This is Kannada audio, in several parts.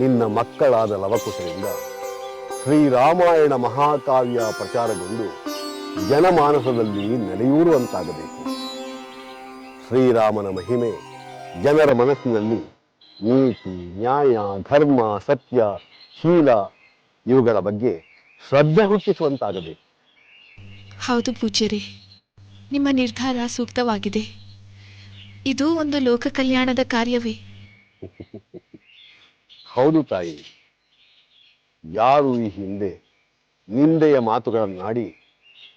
ನಿನ್ನ ಮಕ್ಕಳಾದ ಲವಕುಶರಿಂದ ಶ್ರೀರಾಮಾಯಣ ಮಹಾಕಾವ್ಯ ಪ್ರಚಾರಗೊಂಡು ಜನಮಾನಸದಲ್ಲಿ ನೆಲೆಯೂರುವಂತಾಗಬೇಕು. ಶ್ರೀರಾಮನ ಮಹಿಮೆ ಜನರ ಮನಸ್ಸಿನಲ್ಲಿ ನೀತಿ, ನ್ಯಾಯ, ಧರ್ಮ, ಸತ್ಯ, ಶೀಲ ಇವುಗಳ ಬಗ್ಗೆ ಶ್ರದ್ಧೆ ಹುಟ್ಟಿಸುವಂತಾಗಬೇಕು. ಹೌದು ಪೂಜ್ಯರಿ, ನಿಮ್ಮ ನಿರ್ಧಾರ ಸೂಕ್ತವಾಗಿದೆ. ಇದು ಒಂದು ಲೋಕ ಕಲ್ಯಾಣದ ಕಾರ್ಯವೇ. ಹೌದು ತಾಯಿ. ಯಾರು ಈ ಹಿಂದೆ ನಿಂದೆಯ ಮಾತುಗಳನ್ನಾಡಿ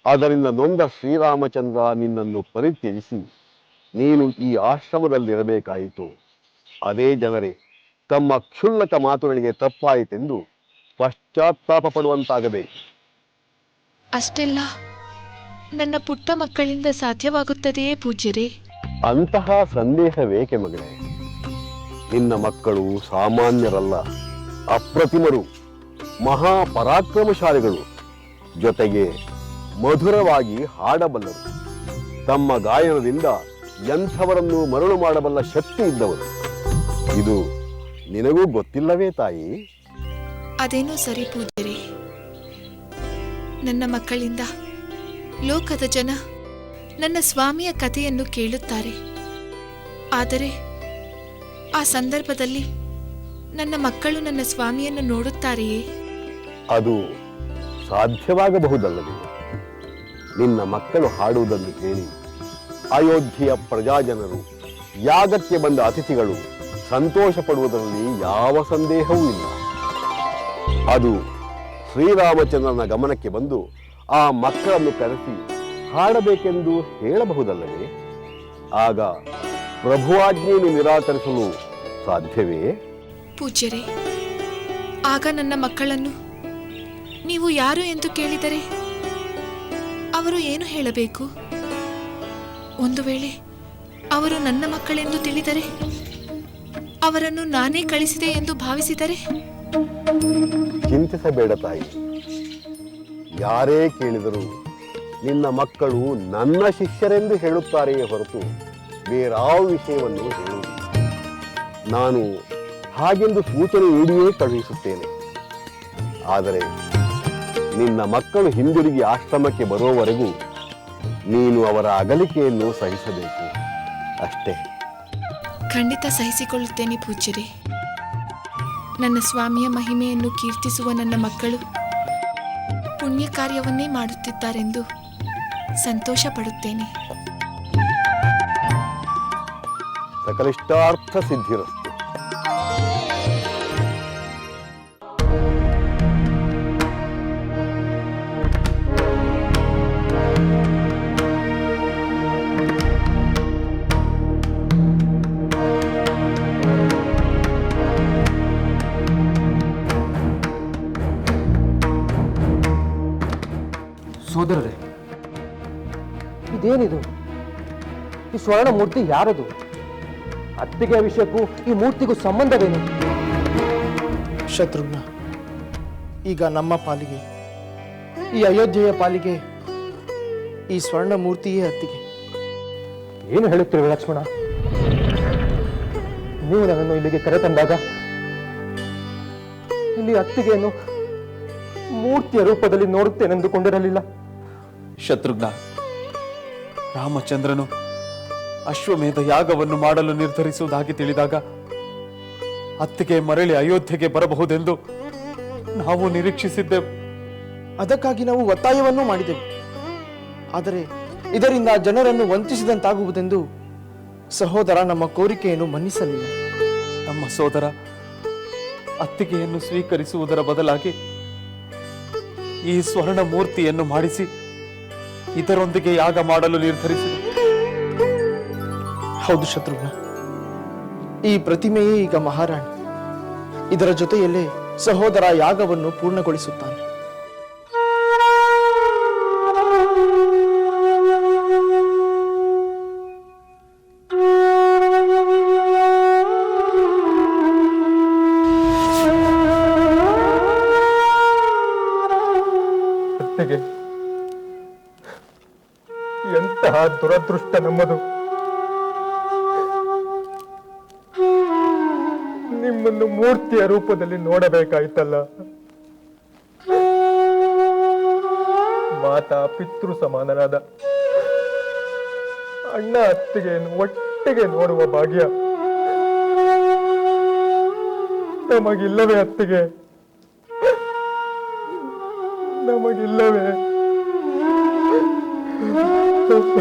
ಅದರಿಂದ ನೊಂದ ಶ್ರೀರಾಮಚಂದ್ರ ನಿನ್ನನ್ನು ಪರಿತ್ಯಜಿಸಿ ನೀನು ಈ ಆಶ್ರಮದಲ್ಲಿರಬೇಕಾಯಿತು. ಅದೇ ಜನರೇ ತಮ್ಮ ಕ್ಷುಲ್ಲಕ ಮಾತುಗಳಿಗೆ ತಪ್ಪಾಯಿತೆಂದು ಪಶ್ಚಾತ್ತಾಪ ಪಡುವಂತಾಗಬೇಕು ಅಷ್ಟೆಲ್ಲ ನನ್ನ ಪುಟ್ಟ ಮಕ್ಕಳಿಂದ ಸಾಧ್ಯವಾಗುತ್ತದೆಯೇ ಪೂಜ್ಯರೇ? ಅಂತಹ ಸಂದೇಹವೇಕೆ ಮಗಳೇ? ನಿನ್ನ ಮಕ್ಕಳು ಸಾಮಾನ್ಯರಲ್ಲ, ಅಪ್ರತಿಮರು, ಮಹಾಪರಾಕ್ರಮಶಾಲಿಗಳು. ಜೊತೆಗೆ ಮಧುರವಾಗಿ ಹಾಡಬಲ್ಲರು. ತಮ್ಮ ಗಾಯನದಿಂದ ಎಂಥವರನ್ನು ಮರಳು ಮಾಡಬಲ್ಲ ಶಕ್ತಿ ಇದ್ದವರು. ಇದು ನಿನಗೂ ಗೊತ್ತಿಲ್ಲವೇ ತಾಯಿ? ಅದೇನೋ ಸರಿ ಪೂಜಾರಿ ನನ್ನ ಮಕ್ಕಳಿಂದ ಲೋಕದ ಜನ ನನ್ನ ಸ್ವಾಮಿಯ ಕಥೆಯನ್ನು ಕೇಳುತ್ತಾರೆ. ಆದರೆ ಆ ಸಂದರ್ಭದಲ್ಲಿ ನನ್ನ ಮಕ್ಕಳು ನನ್ನ ಸ್ವಾಮಿಯನ್ನು ನೋಡುತ್ತಾರೆಯೇ? ಅದು ಸಾಧ್ಯವಾಗಬಹುದಲ್ಲವೇ ನಿನ್ನ ಮಕ್ಕಳು ಹಾಡುವುದನ್ನು ಕೇಳಿ ಅಯೋಧ್ಯೆಯ ಪ್ರಜಾಜನರು, ಯಾಗಕ್ಕೆ ಬಂದ ಅತಿಥಿಗಳು ಸಂತೋಷ ಪಡುವುದರಲ್ಲಿ ಯಾವ ಸಂದೇಹವೂ ಇಲ್ಲ. ಅದು ಶ್ರೀರಾಮಚಂದ್ರನ ಗಮನಕ್ಕೆ ಬಂದು ಆ ಮಕ್ಕಳನ್ನು ಕರೆಸಿ ಹಾಡಬೇಕೆಂದು ಹೇಳಬಹುದಲ್ಲವೇ? ಆಗ ಪ್ರಭುವಾಜ್ಞೆಯನ್ನು ನಿರಾಕರಿಸಲು ಸಾಧ್ಯವೇ? ಪೂಜ್ಯರೇ ಆಗ ನನ್ನ ಮಕ್ಕಳನ್ನು ನೀವು ಯಾರು ಎಂದು ಕೇಳಿದರೆ ಅವರು ಏನು ಹೇಳಬೇಕು? ಒಂದು ವೇಳೆ ಅವರು ನನ್ನ ಮಕ್ಕಳೆಂದು ತಿಳಿದರೆ ಅವರನ್ನು ನಾನೇ ಕಳಿಸಿದೆ ಎಂದು ಭಾವಿಸಿದರೆ? ಚಿಂತಿಸಬೇಡ ತಾಯಿ. ಯಾರೇ ಕೇಳಿದರು ನಿನ್ನ ಮಕ್ಕಳು ನನ್ನ ಶಿಷ್ಯರೆಂದು ಹೇಳುತ್ತಾರೆಯೇ ಹೊರತು ಬೇರಾವ ವಿಷಯವನ್ನು ಹೇಳುವುದಿಲ್ಲ. ನಾನು ಹಾಗೆಂದು ಸೂಚನೆ ನೀಡಿಯೇ ಕಳುಹಿಸುತ್ತೇನೆ. ಆದರೆ ನಿನ್ನ ಮಕ್ಕಳು ಹಿಂದಿರುಗಿ ಆಶ್ರಮಕ್ಕೆ ಬರುವವರೆಗೂ ನೀನು ಅವರ ಅಗಲಿಕೆಯನ್ನು ಸಹಿಸಬೇಕು. ಅಷ್ಟೇ. ಖಂಡಿತ ಸಹಿಸಿಕೊಳ್ಳುತ್ತೇನೆ ಪೂಜ್ಯರೇ. ನನ್ನ ಸ್ವಾಮಿಯ ಮಹಿಮೆಯನ್ನು ಕೀರ್ತಿಸುವ ನನ್ನ ಮಕ್ಕಳು ಪುಣ್ಯ ಕಾರ್ಯವನ್ನೇ ಮಾಡುತ್ತಿದ್ದಾರೆಂದು ಸಂತೋಷ ಪಡುತ್ತೇನೆ ಸಕಲಿಷ್ಟಾರ್ಥ ಸಿದ್ಧಿರಸ್ತು. ಸೋದರರೇ ಇದೇನಿದು? ಈ ಸ್ವರ್ಣ ಮೂರ್ತಿ ಯಾರದು? ಅತ್ತಿಗೆ ವಿಷಯಕ್ಕೂ ಈ ಮೂರ್ತಿಗೂ ಸಂಬಂಧವೇನು? ಶತ್ರುಘ್ನ ಈಗ ನಮ್ಮ ಪಾಲಿಗೆ ಈ ಅಯೋಧ್ಯೆಯ ಪಾಲಿಗೆ ಈ ಸ್ವರ್ಣ ಮೂರ್ತಿಯೇ ಅತ್ತಿಗೆ ಏನು ಹೇಳುತ್ತಿರುವೆ ಲಕ್ಷ್ಮಣ? ನೀವು ನನ್ನನ್ನು ಇಲ್ಲಿಗೆ ಕರೆತಂದಾಗ ಇಲ್ಲಿ ಅತ್ತಿಗೆಯನ್ನು ಮೂರ್ತಿಯ ರೂಪದಲ್ಲಿ ನೋಡುತ್ತೇನೆಂದುಕೊಂಡಿರಲಿಲ್ಲ. ಶತ್ರುಘ್ನ. ರಾಮಚಂದ್ರನು ಅಶ್ವಮೇಧ ಯಾಗವನ್ನು ಮಾಡಲು ನಿರ್ಧರಿಸುವುದಾಗಿ ತಿಳಿದಾಗ ಅತ್ತಿಗೆ ಮರಳಿ ಅಯೋಧ್ಯೆಗೆ ಬರಬಹುದೆಂದು ನಾವು ನಿರೀಕ್ಷಿಸಿದ್ದೆವು ಅದಕ್ಕಾಗಿ ನಾವು ಒತ್ತಾಯವನ್ನು ಮಾಡಿದೆವು. ಆದರೆ ಇದರಿಂದ ಜನರನ್ನು ವಂಚಿಸಿದಂತಾಗುವುದೆಂದು ಸಹೋದರ ನಮ್ಮ ಕೋರಿಕೆಯನ್ನು ಮನ್ನಿಸಲಿಲ್ಲ. ನಮ್ಮ ಸೋದರ ಅತ್ತಿಗೆಯನ್ನು ಸ್ವೀಕರಿಸುವುದರ ಬದಲಾಗಿ ಈ ಸ್ವರ್ಣ ಮೂರ್ತಿಯನ್ನು ಮಾಡಿಸಿ ಇದರೊಂದಿಗೆ ಯಾಗ ಮಾಡಲು ನಿರ್ಧರಿಸಿದೆ ಹೌದು ಶತ್ರುಘ್ನ. ಈ ಪ್ರತಿಮೆಯೇ ಈಗ ಮಹಾರಾಣಿ. ಇದರ ಜೊತೆಯಲ್ಲೇ ಸಹೋದರ ಯಾಗವನ್ನು ಪೂರ್ಣಗೊಳಿಸುತ್ತಾನೆ. ದುರದೃಷ್ಟ ನಮ್ಮದು. ನಿಮ್ಮನ್ನು ಮೂರ್ತಿಯ ರೂಪದಲ್ಲಿ ನೋಡಬೇಕಾಯ್ತಲ್ಲ. ಮಾತಾ ಪಿತೃ ಸಮಾನರಾದ ಅಣ್ಣ ಅತ್ತಿಗೆಯನ್ನು ಒಟ್ಟಿಗೆ ನೋಡುವ ಭಾಗ್ಯ. ನಮಗಿಲ್ಲವೇ ಅತ್ತಿಗೆ? ನಮಗಿಲ್ಲವೇ? ಶತ್ರುಘ್ನ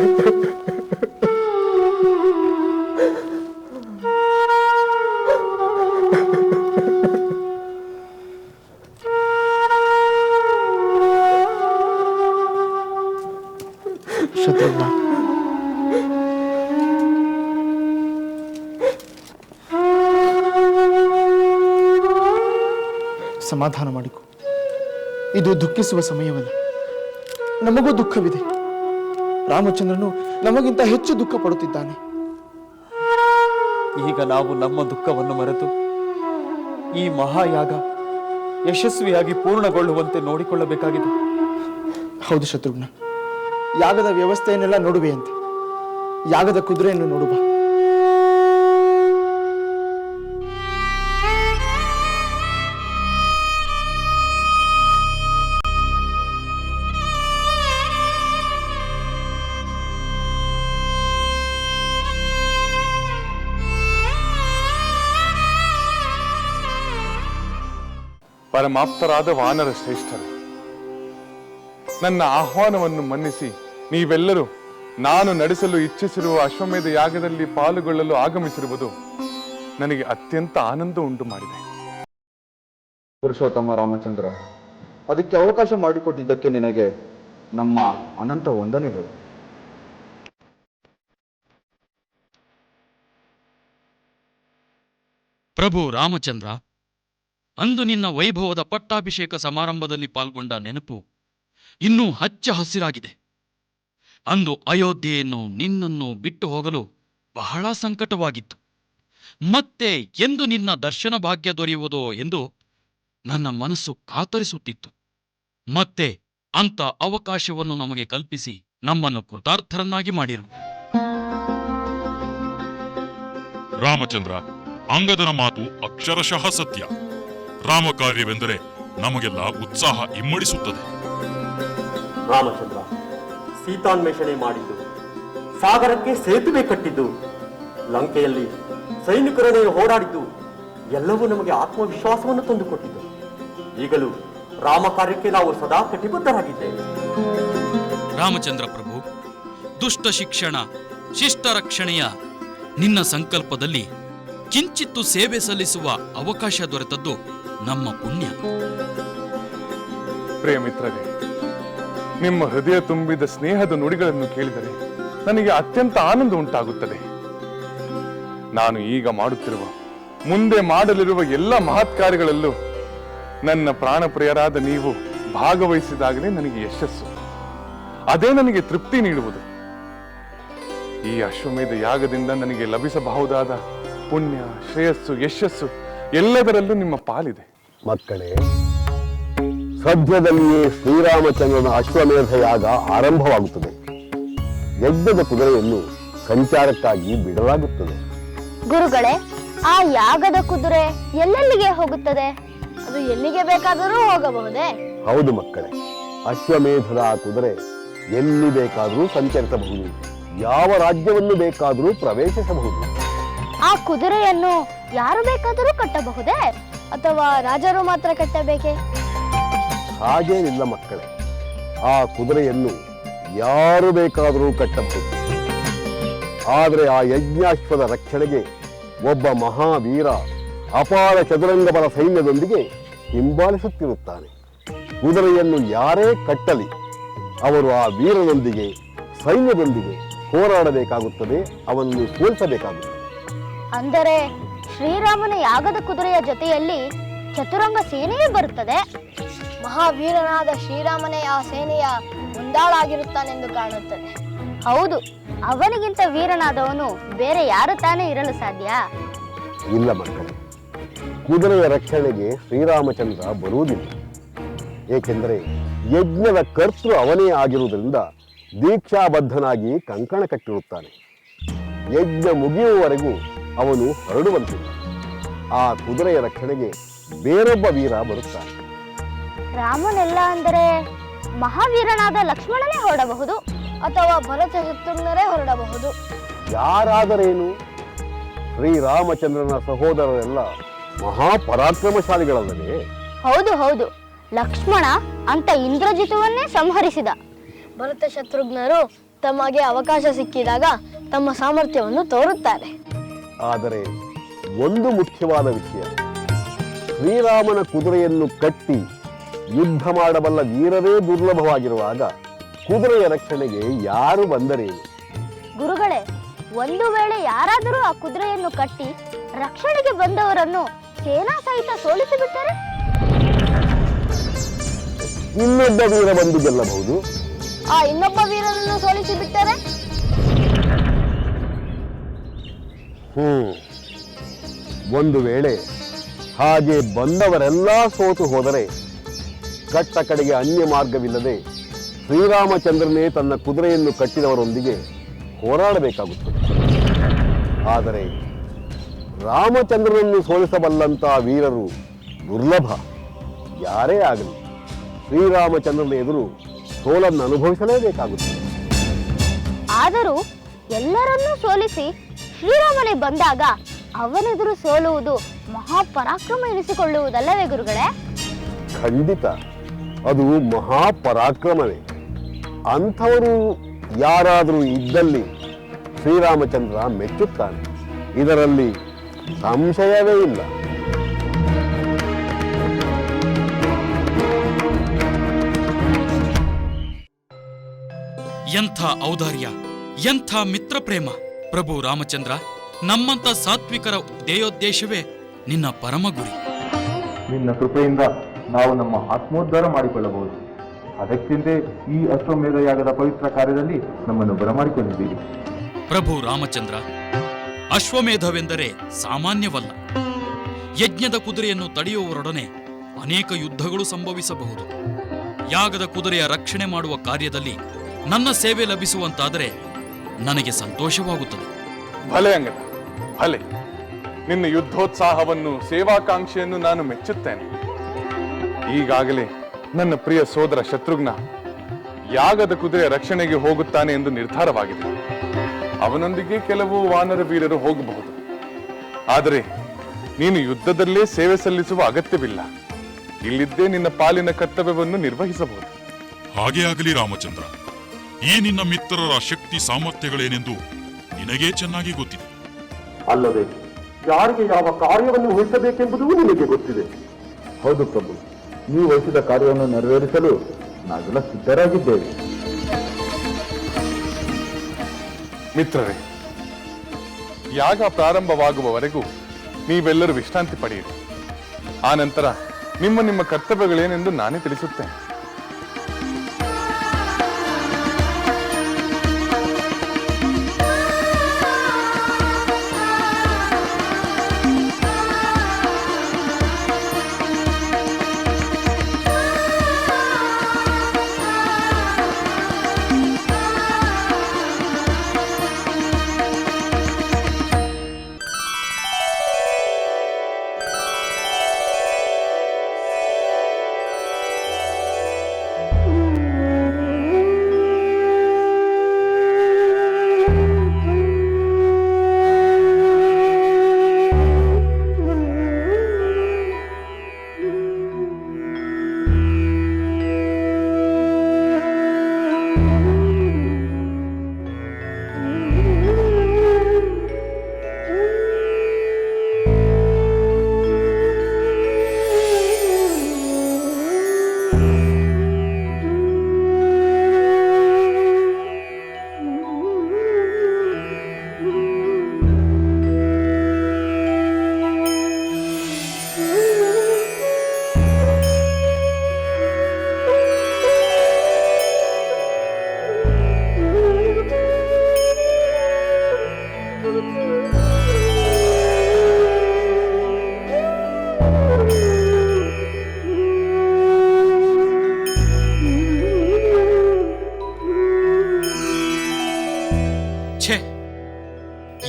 ಸಮಾಧಾನ ಮಾಡಿಕೊ. ಇದು ದುಃಖಿಸುವ ಸಮಯವಲ್ಲ. ನಮಗೂ ದುಃಖವಿದೆ. ರಾಮಚಂದ್ರನು ನಮಗಿಂತ ಹೆಚ್ಚು ದುಃಖ ಪಡುತ್ತಿದ್ದಾನೆ. ಈಗ ನಾವು ನಮ್ಮ ದುಃಖವನ್ನು ಮರೆತು ಈ ಮಹಾಯಾಗ ಯಶಸ್ವಿಯಾಗಿ ಪೂರ್ಣಗೊಳ್ಳುವಂತೆ ನೋಡಿಕೊಳ್ಳಬೇಕಾಗಿದೆ. ಹೌದು ಶತ್ರುಘ್ನ ಯಾಗದ ವ್ಯವಸ್ಥೆಯನ್ನೆಲ್ಲ ನೋಡುವೆಯಂತೆ. ಯಾಗದ ಕುದುರೆಯನ್ನು ನೋಡುವ. ಪರಮಾಪ್ತರಾದ ವಾನರ ಶ್ರೇಷ್ಠರು. ನನ್ನ ಆಹ್ವಾನವನ್ನು ಮನ್ನಿಸಿ ನೀವೆಲ್ಲರೂ ನಾನು ನಡೆಸಲು ಇಚ್ಛಿಸಿರುವ ಅಶ್ವಮೇಧ ಯಾಗದಲ್ಲಿ ಪಾಲುಗೊಳ್ಳಲು ಆಗಮಿಸಿರುವುದು ನನಗೆ ಅತ್ಯಂತ ಆನಂದ ಉಂಟು ಮಾಡಿದೆ. ಪುರುಷೋತ್ತಮ ರಾಮಚಂದ್ರ ಅದಕ್ಕೆ ಅವಕಾಶ ಮಾಡಿಕೊಟ್ಟಿದ್ದಕ್ಕೆ ನಿನಗೆ ನಮ್ಮ ಅನಂತ ವಂದನೆಗಳು ಪ್ರಭು ರಾಮಚಂದ್ರ ಅಂದು ನಿನ್ನ ವೈಭವದ ಪಟ್ಟಾಭಿಷೇಕ ಸಮಾರಂಭದಲ್ಲಿ ಪಾಲ್ಗೊಂಡ ನೆನಪು ಇನ್ನೂ ಹಚ್ಚ ಹಸಿರಾಗಿದೆ. ಅಂದು ಅಯೋಧ್ಯೆಯನ್ನು ನಿನ್ನನ್ನು ಬಿಟ್ಟು ಹೋಗಲು ಬಹಳ ಸಂಕಟವಾಗಿತ್ತು. ಮತ್ತೆ ಎಂದು ನಿನ್ನ ದರ್ಶನ ಭಾಗ್ಯ ದೊರೆಯುವುದೋ ಎಂದು ನನ್ನ ಮನಸ್ಸು ಕಾತರಿಸುತ್ತಿತ್ತು. ಮತ್ತೆ ಅಂತ ಅವಕಾಶವನ್ನು ನಮಗೆ ಕಲ್ಪಿಸಿ ನಮ್ಮನ್ನು ಕೃತಾರ್ಥರನ್ನಾಗಿ ಮಾಡಿರು. ರಾಮಚಂದ್ರ, ಅಂಗದನ ಮಾತು ಅಕ್ಷರಶಃ ಸತ್ಯ. ರಾಮಕಾರ್ಯವೆಂದರೆ ನಮಗೆಲ್ಲ ಉತ್ಸಾಹ ಇಮ್ಮಡಿಸುತ್ತದೆ. ರಾಮಚಂದ್ರ ಸೀತಾನ್ವೇಷಣೆ ಮಾಡಿದ್ದು ಸಾಗರಕ್ಕೆ ಸೇತುವೆ ಕಟ್ಟಿದ್ದು ಲಂಕೆಯಲ್ಲಿ ಸೈನಿಕರೊಡನೆ ಹೋರಾಡಿದ್ದು ಎಲ್ಲವೂ ನಮಗೆ ಆತ್ಮವಿಶ್ವಾಸವನ್ನು ತಂದುಕೊಟ್ಟಿದ್ದು. ಈಗಲೂ ರಾಮ ಕಾರ್ಯಕ್ಕೆ ನಾವು ಸದಾ ಕಟಿಬದ್ಧರಾಗಿದ್ದೇವೆ. ರಾಮಚಂದ್ರ ಪ್ರಭು ದುಷ್ಟ ಶಿಕ್ಷಣ ಶಿಷ್ಟ ರಕ್ಷಣೆಯ ನಿನ್ನ ಸಂಕಲ್ಪದಲ್ಲಿ ಕಿಂಚಿತ್ತು ಸೇವೆ ಸಲ್ಲಿಸುವ ಅವಕಾಶ ದೊರೆತದ್ದು ನಮ್ಮ ಪುಣ್ಯ. ಪ್ರಿಯ ಮಿತ್ರರೇ, ನಿಮ್ಮ ಹೃದಯ ತುಂಬಿದ ಸ್ನೇಹದ ನುಡಿಗಳನ್ನು ಕೇಳಿದರೆ ನನಗೆ ಅತ್ಯಂತ ಆನಂದ ಉಂಟಾಗುತ್ತದೆ. ನಾನು ಈಗ ಮಾಡುತ್ತಿರುವ, ಮುಂದೆ ಮಾಡಲಿರುವ ಎಲ್ಲ ಮಹತ್ ಕಾರ್ಯಗಳಲ್ಲೂ ನನ್ನ ಪ್ರಾಣಪ್ರಿಯರಾದ ನೀವು ಭಾಗವಹಿಸಿದಾಗಲೇ ನನಗೆ ಯಶಸ್ಸು. ಅದೇ ನನಗೆ ತೃಪ್ತಿ ನೀಡುವುದು. ಈ ಅಶ್ವಮೇಧ ಯಾಗದಿಂದ ನನಗೆ ಲಭಿಸಬಹುದಾದ ಪುಣ್ಯ, ಶ್ರೇಯಸ್ಸು, ಯಶಸ್ಸು ಎಲ್ಲದರಲ್ಲೂ ನಿಮ್ಮ ಪಾಲಿದೆ. ಮಕ್ಕಳೇ ಸದ್ಯದಲ್ಲಿಯೇ ಶ್ರೀರಾಮಚಂದ್ರನ ಅಶ್ವಮೇಧ ಯಾಗ ಆರಂಭವಾಗುತ್ತದೆ. ಯಜ್ಞದ ಕುದುರೆಯನ್ನು ಸಂಚಾರಕ್ಕಾಗಿ ಬಿಡಲಾಗುತ್ತದೆ. ಗುರುಗಳೇ ಆ ಯಾಗದ ಕುದುರೆ ಎಲ್ಲೆಲ್ಲಿಗೆ ಹೋಗುತ್ತದೆ? ಅದು ಎಲ್ಲಿಗೆ ಬೇಕಾದರೂ ಹೋಗಬಹುದೇ? ಹೌದು ಮಕ್ಕಳೇ ಅಶ್ವಮೇಧದ ಆ ಕುದುರೆ ಎಲ್ಲಿ ಬೇಕಾದರೂ ಸಂಚರಿಸಬಹುದು ಯಾವ ರಾಜ್ಯವನ್ನು ಬೇಕಾದರೂ ಪ್ರವೇಶಿಸಬಹುದು. ಆ ಕುದುರೆಯನ್ನು ಯಾರು ಬೇಕಾದರೂ ಕಟ್ಟಬಹುದೇ? ಅಥವಾ ರಾಜರು ಮಾತ್ರ ಕಟ್ಟಬೇಕೇ? ಹಾಗೇನಿಲ್ಲ ಮಕ್ಕಳೇ. ಆ ಕುದುರೆಯನ್ನು ಯಾರು ಬೇಕಾದರೂ ಕಟ್ಟಬಹುದು. ಆದರೆ ಆ ಯಜ್ಞಾಶ್ವದ ರಕ್ಷಣೆಗೆ ಒಬ್ಬ ಮಹಾವೀರ ಅಪಾರ ಚದುರಂಗ ಬಲ ಸೈನ್ಯದೊಂದಿಗೆ ಹಿಂಬಾಲಿಸುತ್ತಿರುತ್ತಾನೆ. ಕುದುರೆಯನ್ನು ಯಾರೇ ಕಟ್ಟಲಿ ಅವರು ಆ ವೀರನೊಂದಿಗೆ ಸೈನ್ಯದೊಂದಿಗೆ ಹೋರಾಡಬೇಕಾಗುತ್ತದೆ ಅವನನ್ನು ಸೋಲಿಸಬೇಕಾಗುತ್ತದೆ. ಅಂದರೆ ಶ್ರೀರಾಮನ ಯಾಗದ ಕುದುರೆಯ ಜೊತೆಯಲ್ಲಿ ಚತುರಂಗ ಸೇನೆಯೇ ಬರುತ್ತದೆ. ಮಹಾವೀರನಾದ ಶ್ರೀರಾಮನೇ ಆ ಸೇನೆಯ ಮುಂದಾಳಾಗಿರುತ್ತಾನೆಂದು ಕಾಣುತ್ತದೆ. ಹೌದು, ಅವನಿಗಿಂತ ವೀರನಾದವನು ಬೇರೆ ಯಾರು ತಾನೇ ಇರಲು ಸಾಧ್ಯ? ಇಲ್ಲ ಮಕ್ಕಳು ಕುದುರೆಯ ರಕ್ಷಣೆಗೆ ಶ್ರೀರಾಮಚಂದ್ರ ಬರುವುದಿಲ್ಲ. ಏಕೆಂದರೆ ಯಜ್ಞದ ಕರ್ತೃ ಅವನೇ ಆಗಿರುವುದರಿಂದ ದೀಕ್ಷಾಬದ್ಧನಾಗಿ ಕಂಕಣ ಕಟ್ಟಿರುತ್ತಾನೆ. ಯಜ್ಞ ಮುಗಿಯುವವರೆಗೂ ಅವನು ಹೊರಡುವಂತಿಲ್ಲ ಆ ಕುದುರೆಯ ರಕ್ಷಣೆಗೆ ಬೇರೊಬ್ಬ ವೀರ ಬರುತ್ತಾನೆ. ರಾಮನೆಲ್ಲ ಅಂದರೆ ಮಹಾವೀರನಾದ ಲಕ್ಷ್ಮಣನೇ ಹೊರಡಬಹುದು ಅಥವಾ ಭರತ ಶತ್ರುಘ್ನರೇ ಹೊರಡಬಹುದು. ಯಾರಾದರೇನು? ಶ್ರೀರಾಮಚಂದ್ರನ ಸಹೋದರರೆಲ್ಲ ಮಹಾಪರಾಕ್ರಮಶಾಲಿಗಳಲ್ಲದೆ ಹೌದು ಹೌದು. ಲಕ್ಷ್ಮಣ ಅಂತ ಇಂದ್ರಜಿತವನ್ನೇ ಸಂಹರಿಸಿದ. ಭರತ ಶತ್ರುಘ್ನರು ತಮಗೆ ಅವಕಾಶ ಸಿಕ್ಕಿದಾಗ ತಮ್ಮ ಸಾಮರ್ಥ್ಯವನ್ನು ತೋರುತ್ತಾರೆ. ಆದರೆ ಒಂದು ಮುಖ್ಯವಾದ ವಿಷಯ. ಶ್ರೀರಾಮನ ಕುದುರೆಯನ್ನು ಕಟ್ಟಿ ಯುದ್ಧ ಮಾಡಬಲ್ಲ ವೀರರೇ ದುರ್ಲಭವಾಗಿರುವಾಗ ಕುದುರೆಯ ರಕ್ಷಣೆಗೆ ಯಾರು ಬಂದರೇನು ಗುರುಗಳೇ ಒಂದು ವೇಳೆ ಯಾರಾದರೂ ಆ ಕುದುರೆಯನ್ನು ಕಟ್ಟಿ ರಕ್ಷಣೆಗೆ ಬಂದವರನ್ನು ಸೇನಾ ಸಹಿತ ಸೋಲಿಸಿಬಿಟ್ಟರೆ? ಇನ್ನೊಬ್ಬ ವೀರ ಬಂದು ಗೆಲ್ಲಬಹುದು. ಆ ಇನ್ನೊಬ್ಬ ವೀರನನ್ನು ಸೋಲಿಸಿ ಹ್ಮ್ ಒಂದು ವೇಳೆ ಹಾಗೆ ಬಂದವರೆಲ್ಲ ಸೋತು ಹೋದರೆ ಕಟ್ಟ ಕಡೆಗೆ ಅನ್ಯ ಮಾರ್ಗವಿಲ್ಲದೆ ಶ್ರೀರಾಮಚಂದ್ರನೇ ತನ್ನ ಕುದುರೆಯನ್ನು ಕಟ್ಟಿದವರೊಂದಿಗೆ ಹೋರಾಡಬೇಕಾಗುತ್ತದೆ. ಆದರೆ ರಾಮಚಂದ್ರನನ್ನು ಸೋಲಿಸಬಲ್ಲಂತ ವೀರರು ದುರ್ಲಭ. ಯಾರೇ ಆಗಲಿ ಶ್ರೀರಾಮಚಂದ್ರನ ಎದುರು ಸೋಲನ್ನು ಅನುಭವಿಸಲೇಬೇಕಾಗುತ್ತದೆ ಆದರೂ ಎಲ್ಲರನ್ನೂ ಸೋಲಿಸಿ ಶ್ರೀರಾಮನೇ ಬಂದಾಗ ಅವನೆದುರು ಸೋಲುವುದು ಮಹಾಪರಾಕ್ರಮ ಎನಿಸಿಕೊಳ್ಳುವುದಲ್ಲವೇ ಗುರುಗಳೇ? ಖಂಡಿತ. ಅದು ಮಹಾಪರಾಕ್ರಮವೇ ಅಂಥವರು ಯಾರಾದರೂ ಇದ್ದಲ್ಲಿ ಶ್ರೀರಾಮಚಂದ್ರ ಮೆಚ್ಚುತ್ತಾನೆ. ಇದರಲ್ಲಿ ಸಂಶಯವೇ ಇಲ್ಲ. ಎಂಥ ಔದಾರ್ಯ ಎಂಥ ಮಿತ್ರ ಪ್ರೇಮ ಪ್ರಭು ರಾಮಚಂದ್ರ ನಮ್ಮಂತ ಸಾತ್ವಿಕರ ಧ್ಯೇಯೋದ್ದೇಶವೇ ನಿನ್ನ ಪರಮ ಗುರಿ ನಿನ್ನ ಕೃಪೆಯಿಂದ ನಾವು ನಮ್ಮ ಆತ್ಮೋದ್ಧಾರ ಮಾಡಿಕೊಳ್ಳಬಹುದು. ಅದಕ್ಕಿಂತ ಈ ಅಶ್ವಮೇಧ ಯಾಗದ ಪವಿತ್ರ ಕಾರ್ಯದಲ್ಲಿ ನಮ್ಮನ್ನು ಬರಮಾಡಿಕೊಂಡಿದ್ದೀರಿ. ಪ್ರಭು ರಾಮಚಂದ್ರ ಅಶ್ವಮೇಧವೆಂದರೆ ಸಾಮಾನ್ಯವಲ್ಲ. ಯಜ್ಞದ ಕುದುರೆಯನ್ನು ತಡೆಯುವವರೊಡನೆ ಅನೇಕ ಯುದ್ಧಗಳು ಸಂಭವಿಸಬಹುದು. ಯಾಗದ ಕುದುರೆಯ ರಕ್ಷಣೆ ಮಾಡುವ ಕಾರ್ಯದಲ್ಲಿ ನನ್ನ ಸೇವೆ ಲಭಿಸುವಂತಾದರೆ ನನಗೆ ಸಂತೋಷವಾಗುತ್ತದೆ. ಭಲೆ ಅಂಗದ ಭಲೆ ನಿನ್ನ ಯುದ್ಧೋತ್ಸಾಹವನ್ನು ಸೇವಾಕಾಂಕ್ಷೆಯನ್ನು ನಾನು ಮೆಚ್ಚುತ್ತೇನೆ. ಈಗಾಗಲೇ ನನ್ನ ಪ್ರಿಯ ಸೋದರ ಶತ್ರುಘ್ನ ಯಾಗದ ಕುದುರೆ ರಕ್ಷಣೆಗೆ ಹೋಗುತ್ತಾನೆ ಎಂದು ನಿರ್ಧಾರವಾಗಿದೆ. ಅವನೊಂದಿಗೆ ಕೆಲವು ವಾನರ ವೀರರು ಹೋಗಬಹುದು. ಆದರೆ ನೀನು ಯುದ್ಧದಲ್ಲೇ ಸೇವೆ ಸಲ್ಲಿಸುವ ಅಗತ್ಯವಿಲ್ಲ. ಇಲ್ಲಿದ್ದೇ ನಿನ್ನ ಪಾಲಿನ ಕರ್ತವ್ಯವನ್ನು ನಿರ್ವಹಿಸಬಹುದು. ಹಾಗೇ ಆಗಲಿ ರಾಮಚಂದ್ರ. ಈ ನಿನ್ನ ಮಿತ್ರರ ಶಕ್ತಿ ಸಾಮರ್ಥ್ಯಗಳೇನೆಂದು ನಿನಗೇ ಚೆನ್ನಾಗಿ ಗೊತ್ತಿದೆ. ಅಲ್ಲದೆ ಯಾರಿಗೆ ಯಾವ ಕಾರ್ಯವನ್ನು ವಹಿಸಬೇಕೆಂಬುದೂ ನಿಮಗೆ ಗೊತ್ತಿದೆ. ಹೌದು ಪ್ರಭು ನೀವು ವಹಿಸಿದ ಕಾರ್ಯವನ್ನು ನೆರವೇರಿಸಲು ನಾವೆಲ್ಲ ಸಿದ್ಧರಾಗಿದ್ದೇವೆ. ಮಿತ್ರರೇ ಯಾಗ ಪ್ರಾರಂಭವಾಗುವವರೆಗೂ ನೀವೆಲ್ಲರೂ ವಿಶ್ರಾಂತಿ ಪಡೆಯಿರಿ. ಆ ನಂತರ ನಿಮ್ಮ ನಿಮ್ಮ ಕರ್ತವ್ಯಗಳೇನೆಂದು ನಾನೇ ತಿಳಿಸುತ್ತೇನೆ.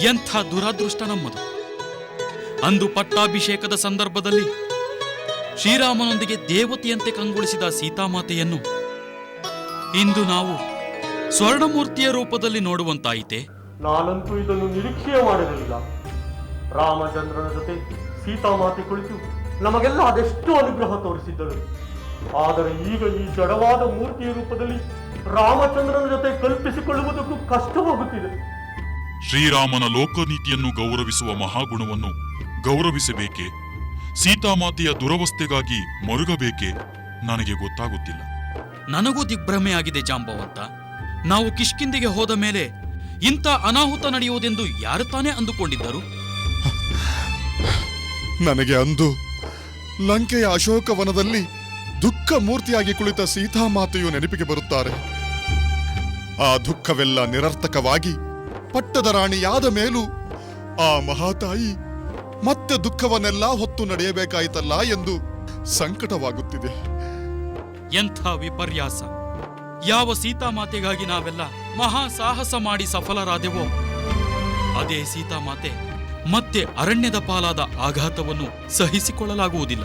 ಎಂಥ ದುರಾದೃಷ್ಟ ನಮ್ಮದು. ಅಂದು ಪಟ್ಟಾಭಿಷೇಕದ ಸಂದರ್ಭದಲ್ಲಿ ಶ್ರೀರಾಮನೊಂದಿಗೆ ದೇವತೆಯಂತೆ ಕಂಗೊಳಿಸಿದ ಸೀತಾಮಾತೆಯನ್ನು ಇಂದು ನಾವು ಸ್ವರ್ಣಮೂರ್ತಿಯ ರೂಪದಲ್ಲಿ ನೋಡುವಂತಾಯಿತೆ? ನಾನಂತೂ ಇದನ್ನು ನಿರೀಕ್ಷೆ ಮಾಡಿರಲಿಲ್ಲ. ರಾಮಚಂದ್ರನ ಜೊತೆ ಸೀತಾಮಾತೆ ಕುಳಿತು ನಮಗೆಲ್ಲ ಅದೆಷ್ಟು ಅನುಗ್ರಹ ತೋರಿಸಿದ್ದಳು. ಆದರೆ ಈಗ ಈ ಜಡವಾದ ಮೂರ್ತಿಯ ರೂಪದಲ್ಲಿ ರಾಮಚಂದ್ರನ ಜೊತೆ ಕಲ್ಪಿಸಿಕೊಳ್ಳುವುದಕ್ಕೂ ಕಷ್ಟವಾಗುತ್ತಿದೆ. ಶ್ರೀರಾಮನ ಲೋಕನೀತಿಯನ್ನು ಗೌರವಿಸುವ ಮಹಾಗುಣವನ್ನು ಗೌರವಿಸಬೇಕೆ? ಸೀತಾಮಾತೆಯ ದುರವಸ್ಥೆಗಾಗಿ ಮರುಗಬೇಕೆ? ನನಗೆ ಗೊತ್ತಾಗುತ್ತಿಲ್ಲ. ನನಗೂ ದಿಗ್ಭ್ರಮೆಯಾಗಿದೆ ಜಾಂಬವಂತ. ನಾವು ಕಿಷ್ಕಿಂದಿಗೆ ಹೋದ ಮೇಲೆ ಇಂಥ ಅನಾಹುತ ನಡೆಯುವುದೆಂದು ಯಾರು ತಾನೇ ಅಂದುಕೊಂಡಿದ್ದರು? ನನಗೆ ಅಂದು ಲಂಕೆಯ ಅಶೋಕವನದಲ್ಲಿ ದುಃಖ ಮೂರ್ತಿಯಾಗಿ ಕುಳಿತ ಸೀತಾಮಾತೆಯು ನೆನಪಿಗೆ ಬರುತ್ತಾರೆ. ಆ ದುಃಖವೆಲ್ಲ ನಿರರ್ಥಕವಾಗಿ ಪಟ್ಟದ ರಾಣಿಯಾದ ಮೇಲೂ, ಆ ಮಹಾತಾಯಿ, ಮತ್ತೆ ದುಃಖವನ್ನೆಲ್ಲ ಹೊತ್ತು ನಡೆಯಬೇಕಾಯಿತಲ್ಲ ಎಂದು ಸಂಕಟವಾಗುತ್ತಿದೆ. ಎಂಥ ವಿಪರ್ಯಾಸ! ಯಾವ ಸೀತಾಮಾತೆಗಾಗಿ ನಾವೆಲ್ಲ ಮಹಾ ಸಾಹಸ ಮಾಡಿ ಸಫಲರಾದೆವೋ, ಅದೇ ಸೀತಾಮಾತೆ ಮತ್ತೆ ಅರಣ್ಯದ ಪಾಲಾದ ಆಘಾತವನ್ನು ಸಹಿಸಿಕೊಳ್ಳಲಾಗುವುದಿಲ್ಲ.